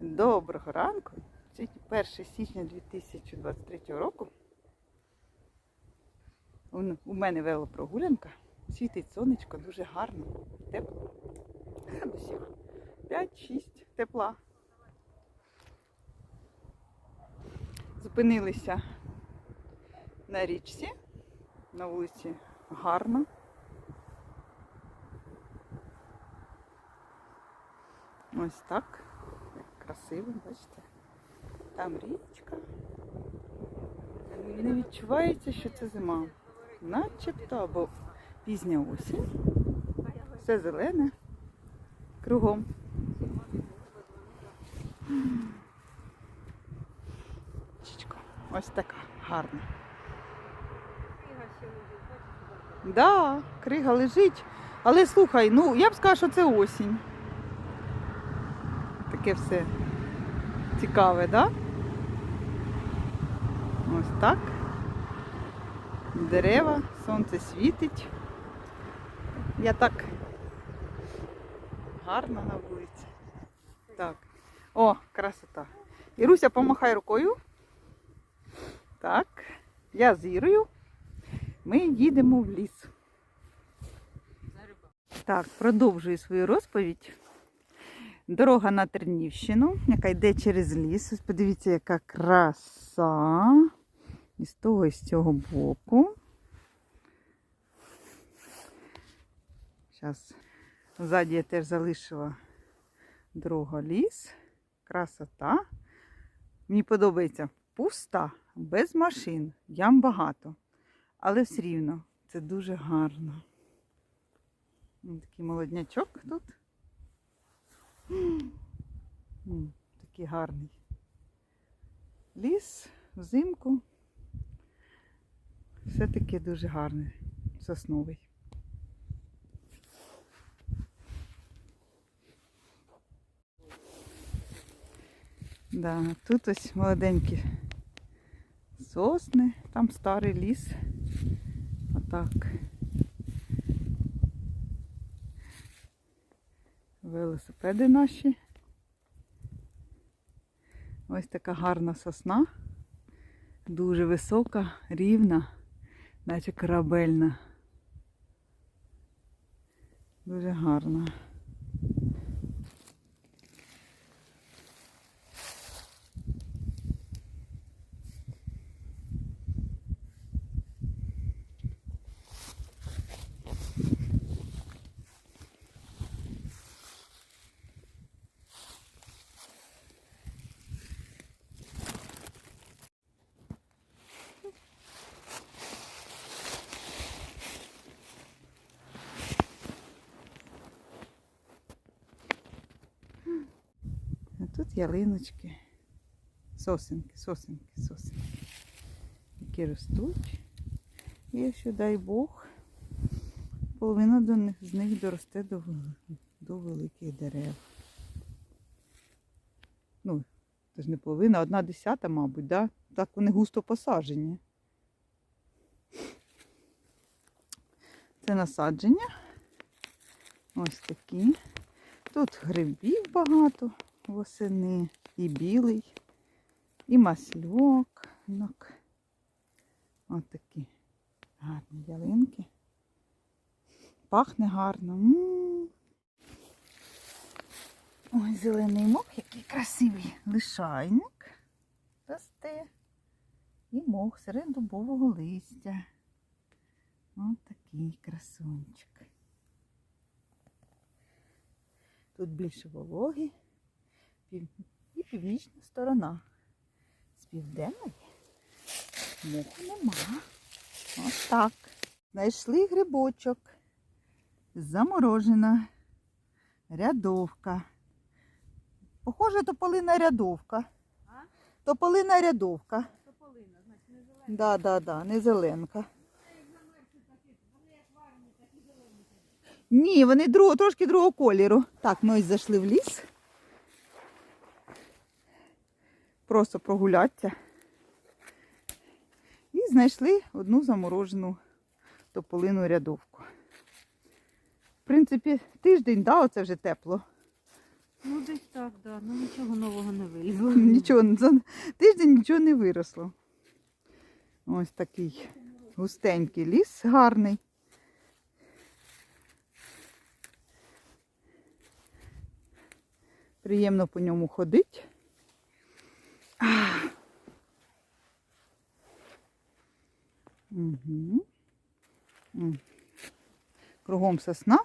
Доброго ранку. Це 1 січня 2023 року. У мене велопрогулянка. Світить сонечко, дуже гарно, тепло. Градусів 5-6 тепла. Зупинилися на річці. На вулиці гарно. Ось так. Як бачите? Там річка. Не відчувається, що це зима. Начебто або пізня осінь. Все зелене. Кругом. Річечка. Ось така гарна. Да, крига лежить. Але слухай, ну я б сказала, що це осінь. Таке все цікаве, да? Ось так. Дерева, сонце світить. Я так гарно на вулиці. Так. О, красота. Іруся, помахай рукою. Так. Я з. Ми їдемо в ліс. Так, продовжую свою розповідь. Дорога на Тернівщину, яка йде через ліс. Ось подивіться, яка краса. І з того і з цього боку. Зараз ззаді я теж залишила дорога ліс. Красота. Мені подобається пуста, без машин. Ям багато. Але все рівно це дуже гарно. Такий молоднячок тут. Такий гарний. Ліс взимку. Все таки дуже гарний. Сосновий. Да, тут ось молоденькі сосни, там старий ліс. Отак. Велосипеди наші. Ось така гарна сосна. Дуже висока, рівна, наче корабельна. Дуже гарна. А тут ялиночки. Сосенки, сосенки, сосенки. Які ростуть. І якщо дай Бог, половина до них, з них доросте до, до великих дерев. Ну, це ж не половина, одна десята, мабуть, да? так вони густо посаджені. Це насадження. Ось такі. Тут грибів багато восени, і білий, і масльок. Ось такі гарні ялинки. Пахне гарно. М. Ой, зелений мох, який красивий лишайник росте. І мох серед дубового листя. Ось такий красунчик. Тут більше вологи пів... і північна сторона. З південної моху нема. Ось так. Знайшли грибочок. Заморожена рядовка. Похоже, тополина рядовка. А? Тополина рядовка. Тополина, значить не зелена. Да, да, да, не зеленка. Ні, вони другого, трошки другого кольору. Так, ми ось зайшли в ліс. Просто прогулятися. І знайшли одну заморожену тополину рядовку. В принципі, тиждень, да, оце вже тепло. Ну десь так, да. Ну нічого нового не вилізло. Нічого, за тиждень нічого не виросло. Ось такий густенький ліс гарний. Приємно по ньому ходить. Кругом сосна.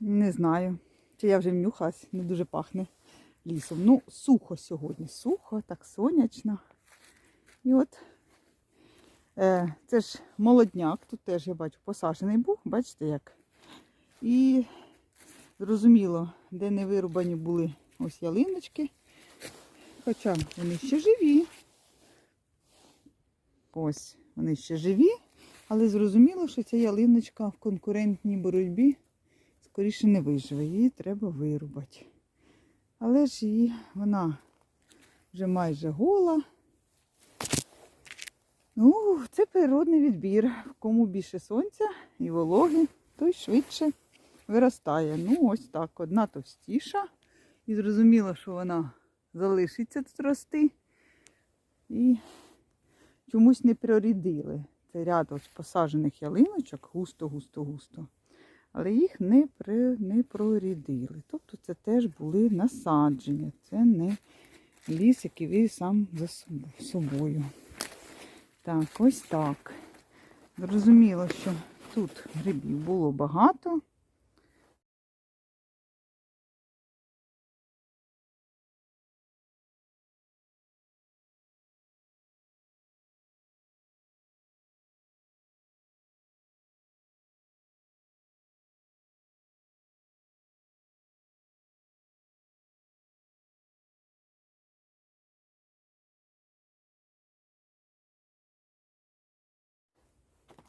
Не знаю. Чи я вже внюхалась, не дуже пахне лісом. Ну, сухо сьогодні, сухо, так сонячно. І от е, це ж молодняк, тут теж я бачу посаджений був, бачите як. І зрозуміло, де не вирубані були ось ялиночки. Хоча вони ще живі. Ось вони ще живі, але зрозуміло, що ця ялиночка в конкурентній боротьбі скоріше не виживе. Її треба вирубати. Але ж її вона вже майже гола. Ну, це природний відбір. Кому більше сонця і вологи, той швидше виростає. Ну, ось так. Одна товстіша. І зрозуміло, що вона залишиться тут рости. І чомусь не прорідили. Це ряд ось посаджених ялиночок, густо-густо-густо. Але їх не, при, не прорідили. Тобто це теж були насадження. Це не ліс, який ви сам за собою. Так, ось так. Зрозуміло, що тут грибів було багато.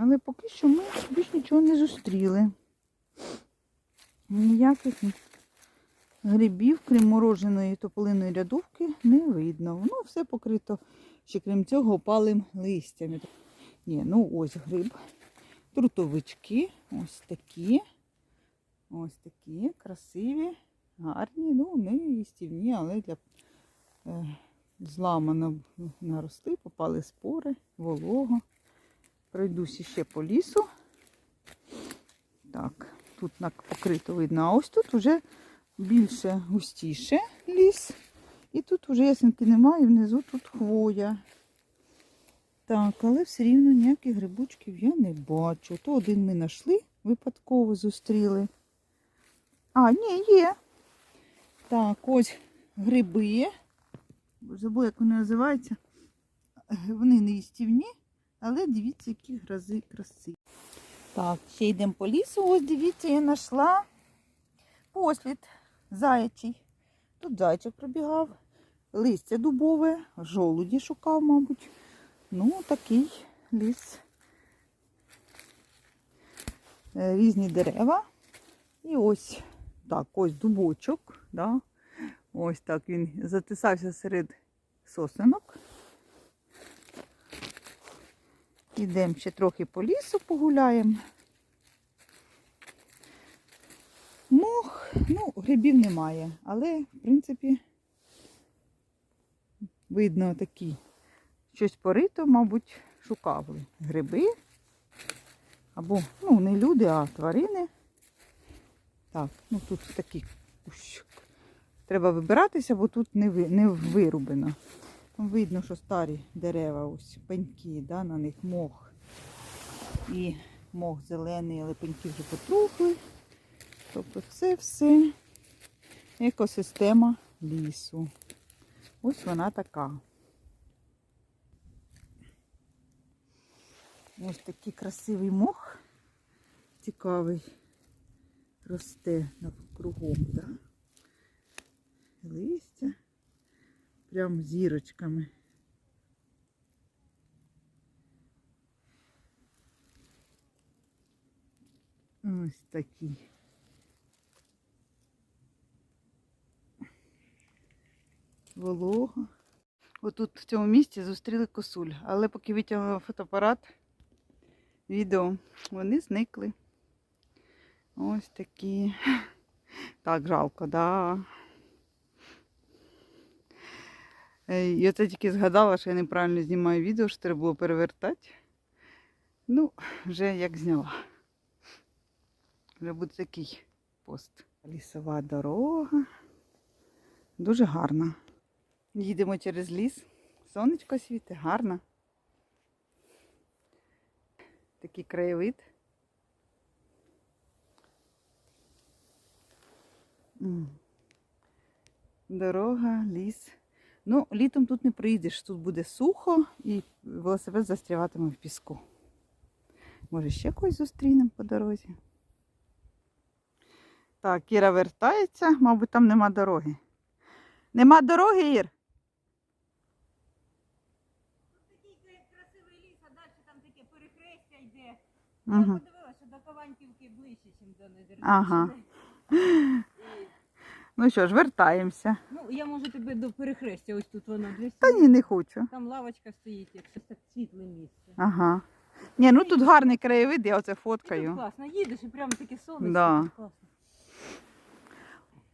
Але поки що ми більш нічого не зустріли. Ніяких грибів, крім мороженої тополиної рядовки, не видно. Воно все покрито, ще крім цього, опалим листям. Ні, ну ось гриб. Трутовички, ось такі. Ось такі, красиві, гарні. Ну, не їстівні, але для е, зламано наросли, попали спори, волого. Пройдусь ще по лісу. Так, тут покрито видно, а ось тут вже більше густіше ліс. І тут вже ясенки немає, і внизу тут хвоя. Так, але все рівно ніяких грибочків я не бачу. То один ми знайшли, випадково зустріли. А, ні, є. Так, ось гриби. Забула, як вони називаються. Вони не їстівні. Але дивіться, які грози красиві. Так, ще йдемо по лісу. Ось дивіться, я знайшла послід заячий. Тут зайчик пробігав, листя дубове, жолуді шукав, мабуть. Ну, такий ліс. Е, Різні дерева. І ось так, ось дубочок. Да? Ось так він затисався серед сосенок. Йдемо ще трохи по лісу погуляємо. Мох, ну, грибів немає, але, в принципі, видно такі. Щось порито, мабуть, шукали гриби. Або, ну, не люди, а тварини. Так, ну тут такі. кущ. Треба вибиратися, бо тут не вирубено. Видно, що старі дерева, ось пеньки, да, на них мох. І мох зелений, але пеньки вже потрухли. Тобто це все екосистема лісу. Ось вона така. Ось такий красивий мох, цікавий, росте навкругом, да? листя прям зірочками. Ось такі. Волога. Отут в цьому місці зустріли косуль, але поки витягнула фотоапарат, відео, вони зникли. Ось такі. Так, жалко, да. Е, Я це тільки згадала, що я неправильно знімаю відео, що треба було перевертати. Ну, вже як зняла. Вже буде такий пост. Лісова дорога. Дуже гарна. Їдемо через ліс. Сонечко світить, гарно. Такий краєвид. Дорога, ліс. Ну, літом тут не приїдеш, тут буде сухо і велосипед застряватиме в піску. Може, ще когось зустрінемо по дорозі. Так, Іра вертається, мабуть, там нема дороги. Нема дороги, Ір? Такий красивий ліс, а далі там таке перехрестя йде. Я подивилася, що до Кованьківки ближче, ніж до Недерчини. Ага. Ну що ж, вертаємося. Ну, я можу тебе до перехрестя, ось тут воно для Та ні, не хочу. Там лавочка стоїть, якщо так світле місце. Ага. Ні, ну тут гарний краєвид, я оце І тут фоткаю. класно, їдеш і прямо таке сонечко. Да. класно.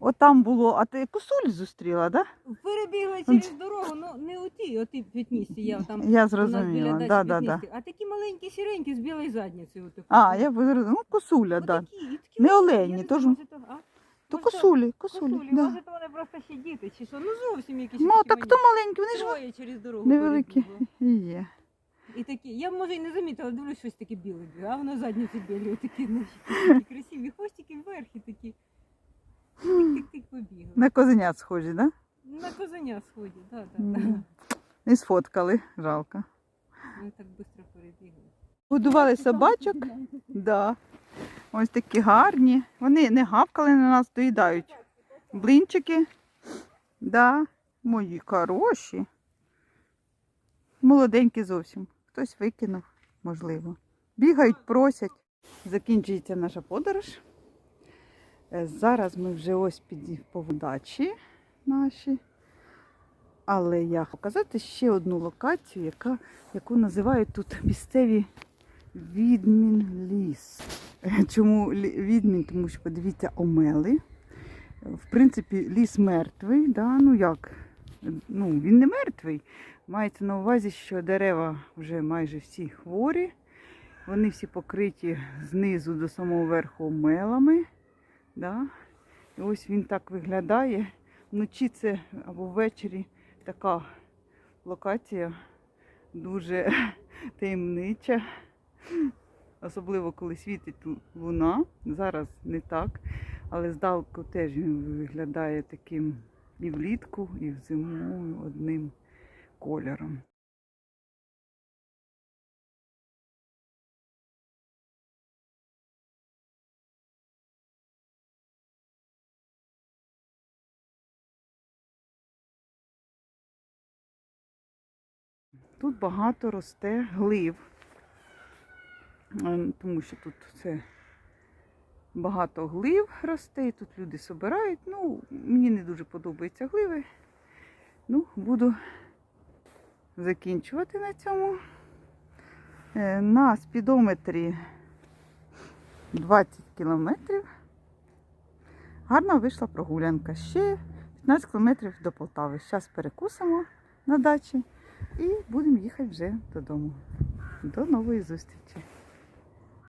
От там було, а ти косуль зустріла, так? Перебігли через дорогу, ну не у тій, оті п'ятністі, я там Я у нас біля зрозуміла. дачі Да, да, да. п'ятністі. А такі маленькі сіренькі з білою задницею. отаку. А, я зрозуміла. Ну, косуля, так. Да. Отакі, і такі Не олені, я не теж- знаю, то- а? То косулі, косулі. Косулі, Да. може, то вони просто ще діти, чи що? Ну зовсім якісь. Ну, такі так то маленькі, вони ж Троє через дорогу невеликі. перебігли. Є. І такі, я може і не замітила, дивлюсь, щось таке біле, біле, а воно задниці білі, такі, значить, такі красиві, хвостики вверх і такі. Тик-тик-тик побігли. На козенят схожі, так? На козеня сходять, так, так. Мгм. Да? Не сфоткали, жалко. Вони так швидко перебігли. Годували собачок. Да. Ось такі гарні. Вони не гавкали на нас, доїдають. Блинчики. Да. Мої хороші. Молоденькі зовсім. Хтось викинув, можливо. Бігають, просять. Закінчується наша подорож. Е, Зараз ми вже ось під поводачі наші. Але я хочу показати ще одну локацію, яка, яку називають тут місцеві Відмін ліс. Чому відмін? Тому що подивіться омели. В принципі, ліс мертвий. Да? Ну як? Ну, він не мертвий. Мається на увазі, що дерева вже майже всі хворі. Вони всі покриті знизу до самого верху омелами. Да? І ось він так виглядає. Вночі це або ввечері така локація дуже таємнича. Особливо коли світить луна. Зараз не так. Але здалеку теж він виглядає таким і влітку, і взиму одним кольором. Тут багато росте глив, тому що тут це багато глив росте, і тут люди собирають. Ну, мені не дуже подобаються гливи. Ну, буду закінчувати на цьому. Е, На спідометрі 20 кілометрів. Гарна вийшла прогулянка. Ще 15 кілометрів до Полтави. Зараз перекусимо на дачі і будемо їхати вже додому. До нової зустрічі!